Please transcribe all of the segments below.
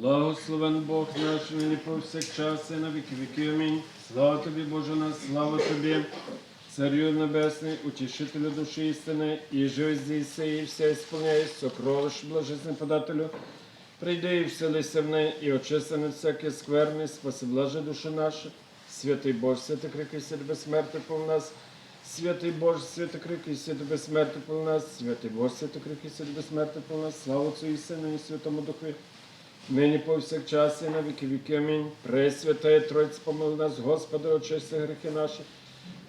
Благословен Бог наш, нині повсякчас і на віки віки. Амінь. Слава тобі, Боже наш, слава тобі, Царю Небесний, утішителю душі істини, і здійси, і все ісполняє, сокровищ блажесний подателю. Прийди і вселися в неї, і очисти всяке скверне, спаси блаже душу нашу. Святий Боже, святий крики, святий безсмертний пов нас. Святий Боже, святий крики, святий безсмертний пов нас. Святий Боже, святий крики, святий безсмертний пов нас. Слава Отцю і і Святому Духу. Нині повсякчас і на віки віки. Амінь. Пресвятає Тройць, помили нас, Господи, очисти гріхи наші.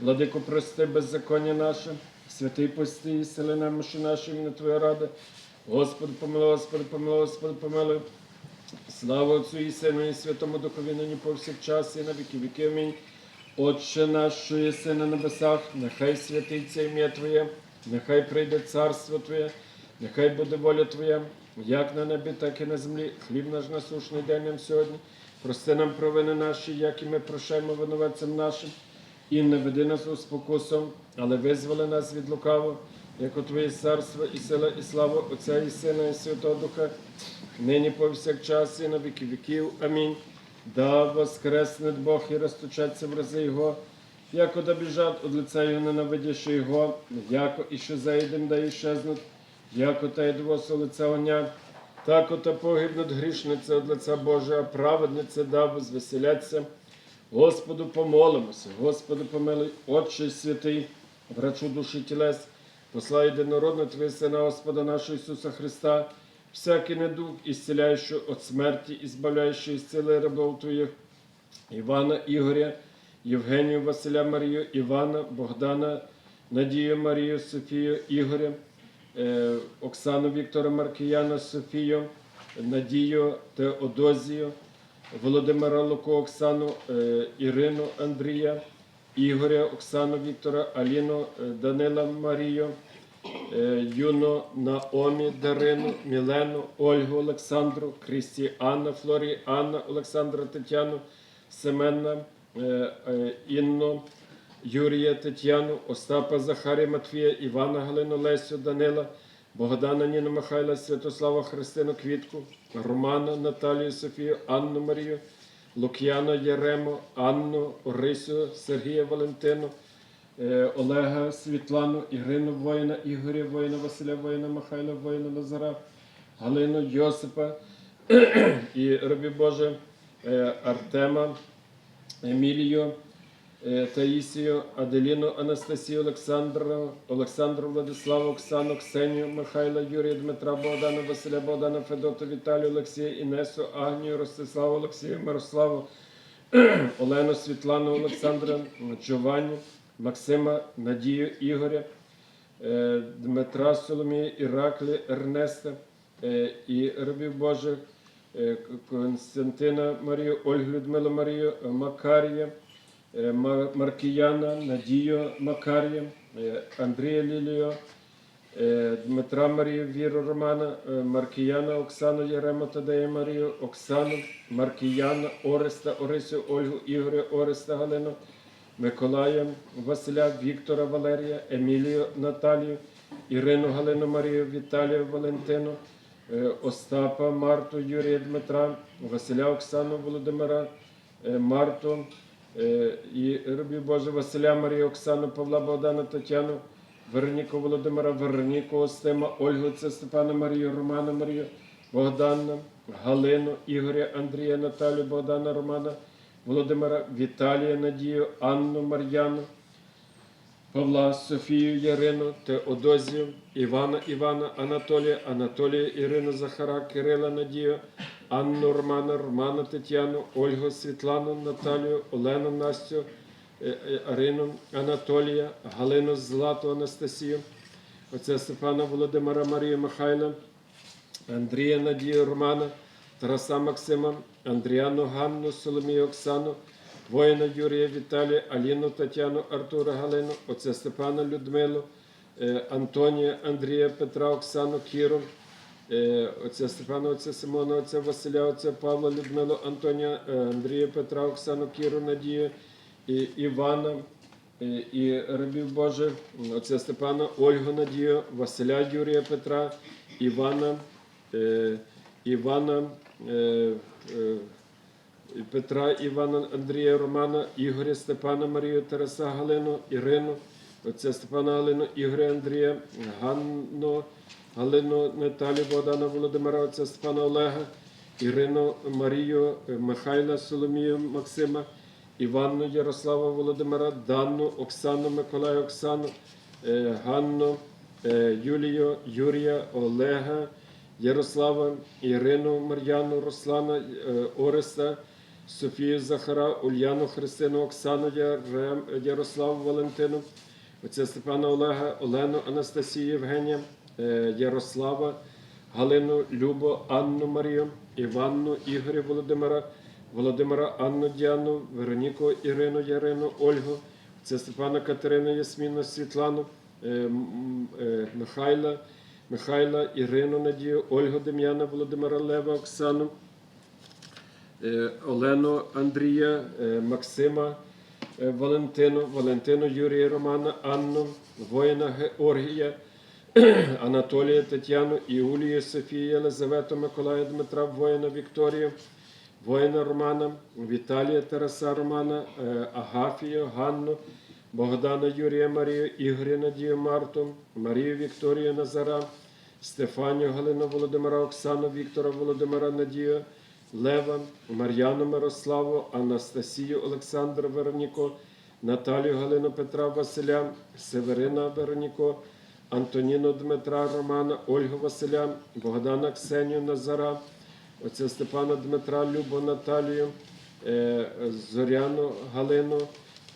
Владику, прости беззаконня наше, святий пости, і сили нам миші наші, ім'я Твоя рада. Господи, помилуй, Господи, помилуй, Господи, помилуй. Слава Отцю і Сину і Святому Духові, нині повсякчас і на віки віки. Амінь. Отче наш, що єси на небесах, нехай святиться ім'я Твоє, нехай прийде царство Твоє, нехай буде воля Твоя, як на небі, так і на землі. Хліб наш насушний день нам сьогодні. Прости нам провини наші, як і ми прощаємо винуватцям нашим. І не веди нас у спокусу, але визволи нас від лукавого, як у Твоє царство і сила, і слава Отця і Сина, і Святого Духа, нині повсякчас і на віки віків. Амінь. Да воскресне Бог і розточаться в рази Його, яко да біжать од лиця Його ненавидящи Його, яко і що заїдем, да іщезнуть, яко та йдвося лиця огня, так ота погибнуть грішниця од лиця Божого, а праведниця да возвеселяться. Господу помолимося, Господи помилуй, Отче святий, врачу душі тілес, посла єдинородного Твого Сина Господа нашого Ісуса Христа, всякий недуг, ісціляючий від смерті, і збавляючий із сили рабов Твоїх, Івана Ігоря, Євгенію Василя Марію, Івана, Богдана, Надію Марію, Софію, Ігоря, Оксану Віктора Маркіяна, Софію, Надію Теодозію, Володимира Луко, Оксану, е, Ірину Андрія, Ігоря, Оксану Віктора, Аліну, е, Данила Марію, е, Юно Наомі, Дарину, Мілену, Ольгу Олександру, Крістіана, Флорі, Анна, Олександра Тетяну, Семена, е, е, Інну, Юрія Тетяну, Остапа Захарія Матвія, Івана Галину Лесю, Данила, Богдана Ніну Михайла, Святослава Христину Квітку, Романа Наталію Софію, Анну Марію, Лук'яна Єрему, Анну, Орисю, Сергія Валентину, е, Олега Світлану, Ірину Воїна, Ігоря Воїна, Василя Воїна, Михайла Воїна, Назара, Галину Йосипа і Рабі Боже е, Артема, Емілію, Таїсію, Аделіну, Анастасію, Олександру, Олександру, Владиславу, Оксану, Ксенію, Михайла, Юрія, Дмитра, Богдана, Василя, Богдана, Федоту, Віталію, Олексія, Інесу, Агнію, Ростиславу, Олексію, Мирославу, Олену, Світлану, Олександра, Джованні, Максима, Надію, Ігоря, е, Дмитра, Соломія, Іраклі, Ернеста е, і рабів Божих, е, Константина Марію, Ольгу Людмилу Марію, е, Макарія, е, Ма- Маркіяна, Надію Макарія, е, Андрія Лілію, е, Дмитра Марію, Віру Романа, е, Маркіяна, Оксану Єрему Тадея Марію, Оксану, Маркіяна, Ореста, Орисю, Ольгу, Ігоря, Ореста, Галину, Миколая, Василя, Віктора, Валерія, Емілію, Наталію, Ірину, Галину, Марію, Віталію, Валентину, е, Остапа, Марту, Юрія Дмитра, Василя, Оксану, Володимира, е, Марту, е, і робі Боже, Василя, Марію, Оксану, Павла, Богдана, Тетяну, Вероніку Володимира, Вероніку Остима, Ольгу, це Степана Марію, Романа Марію, Богдана, Галину, Ігоря, Андрія, Наталію, Богдана, Романа, Володимира, Віталія, Надію, Анну, Мар'яну, Павла, Софію, Ярину, Теодозію, Івана, Івана, Анатолія, Анатолія, Ірину, Захара, Кирила, Надію, Анну, Романа, Романа, Тетяну, Ольгу, Світлану, Наталію, Олену, Настю, е, е, Арину, Анатолія, Галину, Злату, Анастасію, отця Степана, Володимира, Марію, Михайла, Андрія Надію Романа, Тараса Максима, Андріану Ганну, Соломію Оксану, воїна Юрія Віталія, Аліну Тетяну, Артура Галину, отця Степана Людмилу, е, Антонія, Андрія Петра, Оксану Кіру, е, отця Степана, отця Симона, отця Василя, отця Павла Людмилу, Антонія, е, Андрія Петра, Оксану Кіру, Надію, Івана, і рабів Божих, отця Степана, Ольгу Надію, Василя Юрія Петра, Івана, Івана Петра, Івана, Андрія, Романа, Ігоря, Степана, Марію, Тараса, Галину, Ірину, отця Степана Галину, Ігоря, Андрія, Ганну, Галину, Наталію, Богдана, Володимира, отця Степана Олега, Ірину, Марію, Михайла, Соломію, Максима, Іванну, Ярослава, Володимира, Данну, Оксану, Миколаю, Оксану, е, Ганну, е, Юлію, Юрія, Олега, Ярослава, Ірину, Мар'яну, Руслана, е, Ореста, Софію Захара, Ульяну, Христину, Оксану, Ярославу, Валентину, отця Степана Олега, Олену, Анастасію, Євгенія, е, Ярослава, Галину, Любу, Анну Марію, Іванну, Ігоря Володимира, Володимира, Анну Діану, Вероніку, Ірину, Ярину, Ольгу, отця Степана Катерину, Ясміну, Світлану, е, е, Михайла, Михайла, Ірину Надію, Ольгу Дем'яна, Володимира Лева, Оксану, Олену Андрія, е, Максима, е, Валентину, Валентину Юрія Романа, Анну, воїна Георгія, Анатолія Тетяну, Іулію, Софію, Єлизавету, Миколая Дмитра, воїна Вікторію, воїна Романа, Віталія Тараса Романа, е, Агафію, Ганну, Богдана Юрія Марію, Ігоря Надію Марту, Марію Вікторію Назара, Стефанію Галину Володимира, Оксану Віктора Володимира Надію, Лева, Мар'яну Мирославу, Анастасію Олександра Вероніко, Наталію Галину Петра Василя, Северина Вероніко, Антоніну Дмитра Романа, Ольгу Василя, Богдана Ксенію Назара, отця Степана Дмитра, Любу Наталію, е, Зоряну Галину,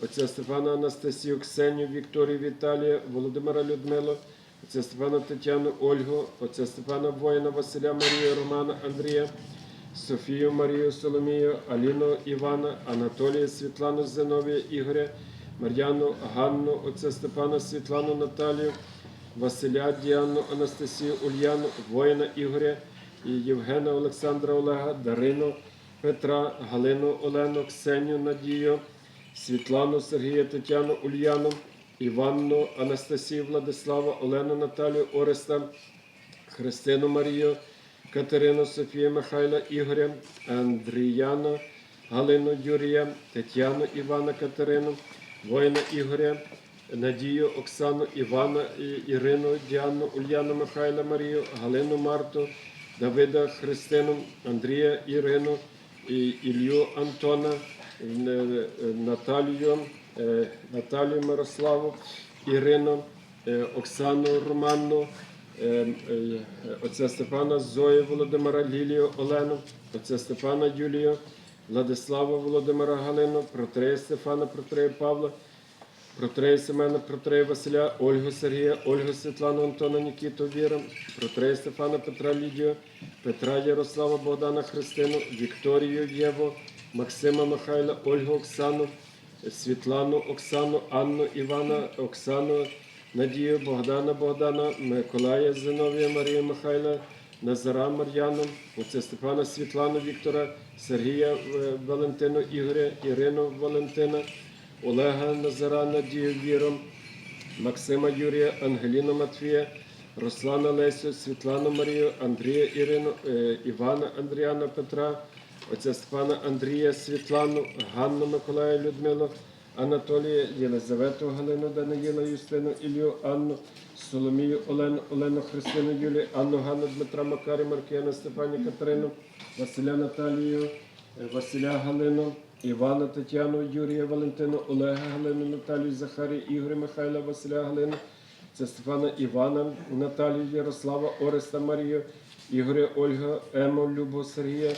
отця Степана Анастасію, Ксенію, Вікторію Віталія, Володимира Людмилу, отця Степана Тетяну, Ольгу, отця Степана Воїна, Василя Марію, Романа Андрія, Софію Марію Соломію, Аліну Івана, Анатолія Світлану Зиновія Ігоря, Мар'яну Ганну, отця Степана Світлану Наталію, Василя Діану, Анастасію Ульяну, воїна Ігоря Євгена Олександра Олега, Дарину Петра, Галину Олену, Ксенію Надію, Світлану Сергія Тетяну Ульяну, Іванну Анастасію Владислава, Олену Наталію Ореста, Христину Марію, Катерину Софію Михайла Ігоря, Андріяна, Галину Юрія, Тетяну Івана Катерину, воїна Ігоря, Надію Оксану Івана, Ірину, Діану, Ульяну Михайла Марію, Галину Марту, Давида Христину, Андрія Ірину, Ілью Антона, Наталію, е, Наталію Мирославу, Ірину, е, Оксану Романну, е, е, отця Степана Зою Володимира Лілію Олену, отця Степана Юлію, Владислава Володимира Галину, протрея Стефана, протрея Павла, протрея Семена, протрея Василя, Ольгу Сергія, Ольгу Світлану, Антона Нікіту Віра, протрея Стефана Петра Лідію, Петра Ярослава Богдана Христину, Вікторію Єву, Максима Михайла, Ольгу Оксану, Світлану Оксану, Анну Івана, Оксану Надію, Богдана Богдана, Миколая Зиновія, Марію Михайла, Назара Мар'яну, отця Степана Світлану Віктора, Сергія е, Валентину Ігоря, Ірину Валентина, Олега Назара Надію Віру, Максима Юрія, Ангеліну Матвія, Руслана Лесю, Світлану Марію, Андрія Ірину, е, Івана Андріана Петра, отця Степана Андрія Світлану, Ганну Миколая Людмилу, Анатолія, Єлизавету Галину Даниїла, Юстину, Ілью, Анну, Соломію, Олену, Олену Христину, Юлію, Анну, Ганну, Дмитра Макарі, Маркіяна, Степані Катерину, Василя Наталію, е, Василя Галину, Івана Тетяну, Юрія Валентину, Олега Галину, Наталію, Захарія, Ігоря Михайла, Василя Галину, це Стефана Івана, Наталію, Ярослава, Ореста Марію, Ігоря Ольга, Ему, Любу, Сергія,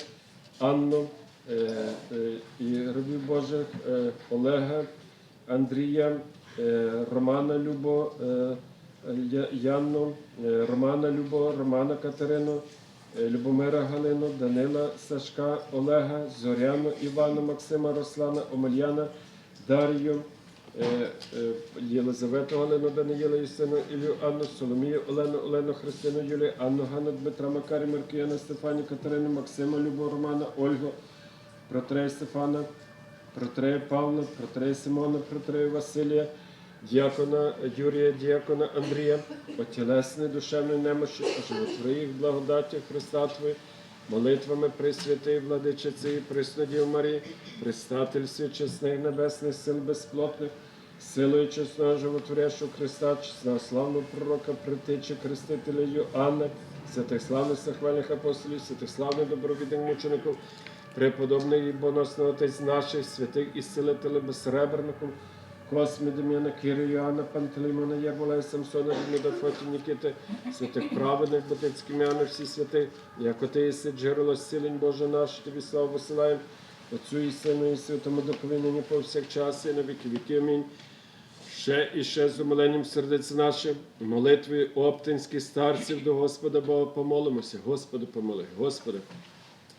Анну, і рабів Божих, е, Олега, Андрія, е, Романа Любо, е, Янну, е, Романа Любо, Романа Катерину, е, Любомира Галину, Данила Сашка, Олега, Зоряну, Івана, Максима, Руслана, Омельяна, Дар'ю, е, е, Єлизавету Галину, Даниїла, Юстину, Ілю, Анну, Соломію, Олену, Олену, Христину, Юлію, Анну, Ганну, Дмитра, Макарі, Маркіяна, Стефані, Катерину, Максима, Любу, Романа, Ольгу, Протрея Стефана, Протрея Павла, Протрея Симона, Протрея Василія, діакона Юрія, діакона Андрія, отілесне душевної немощі, оживотвори їх благодаті Христа Твої, молитвами Пресвятої Владичиці і Преснодів Марії, предстательстві чесних небесних сил безплотних, силою чесного животворящого Христа, чесного славного пророка, притечі крестителя Йоанна, святих славних сахвальних апостолів, святих славних добровідних мучеників, преподобний боносний отець наших, святих ісцелителів безсреберників, Космі Дем'яна, Кири, Йоанна, Пантелеймона, Ябола, Самсона, Деміда, Фоті, Нікіти, святих праведних, Батицьких Міани, всі святи, як ти єси джерело зцілень Боже наш, тобі славу посилаємо, Отцю і Сину і Святому Духові нині повсякчас і на віки віки. Амінь. Ще і ще з умиленням сердець нашим, молитвою оптинських старців до Господа Бога помолимося. Господи, помоли, Господи,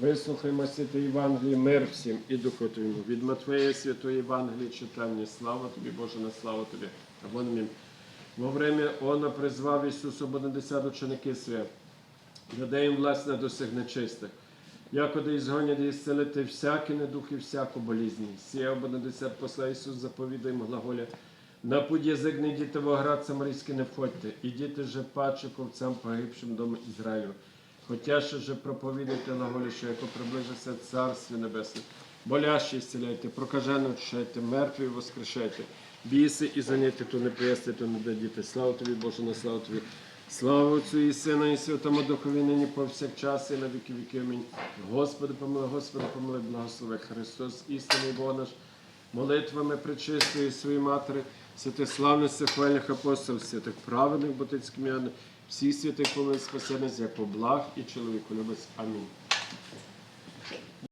Вислухаймо святе Євангеліє, мир всім і Духу Твоєму. Від Матвея Святої Євангелії читання. Слава Тобі, Боже, на славу Тобі. Або амінь. Во время Она призвав Ісус обонадесят ученики свої, даде їм власне до сих нечистих. Якоди ізгонять і зцелити всякі і всяку болізнь. Сія обонадесят посла Ісус заповідає їм глаголя. На путь язик не йдіть в оград самарійський не входьте, ідіть же паче ковцям погибшим дому Ізраїлю. Хотя ще же проповідайте глаголі, що яко приближиться Царстві Небесне. Болящі зціляйте, прокажених очищайте, мертві воскрешайте, біси і заняття, то не приясти, то не дадіте. Слава тобі, Боже, на славу тобі. Слава Отцю і Сина, і Святому Духові, нині повсякчас, і на віки віки. Амінь. Господи, помилуй, Господи, помилуй, благослови Христос, істинний Бог наш, молитвами причистої своєї матері, святих славних сихвальних апостолів, святих праведних ботицьких м'ян, всіх святих помилуй спасенець, як благ і чоловіку любець. Амінь.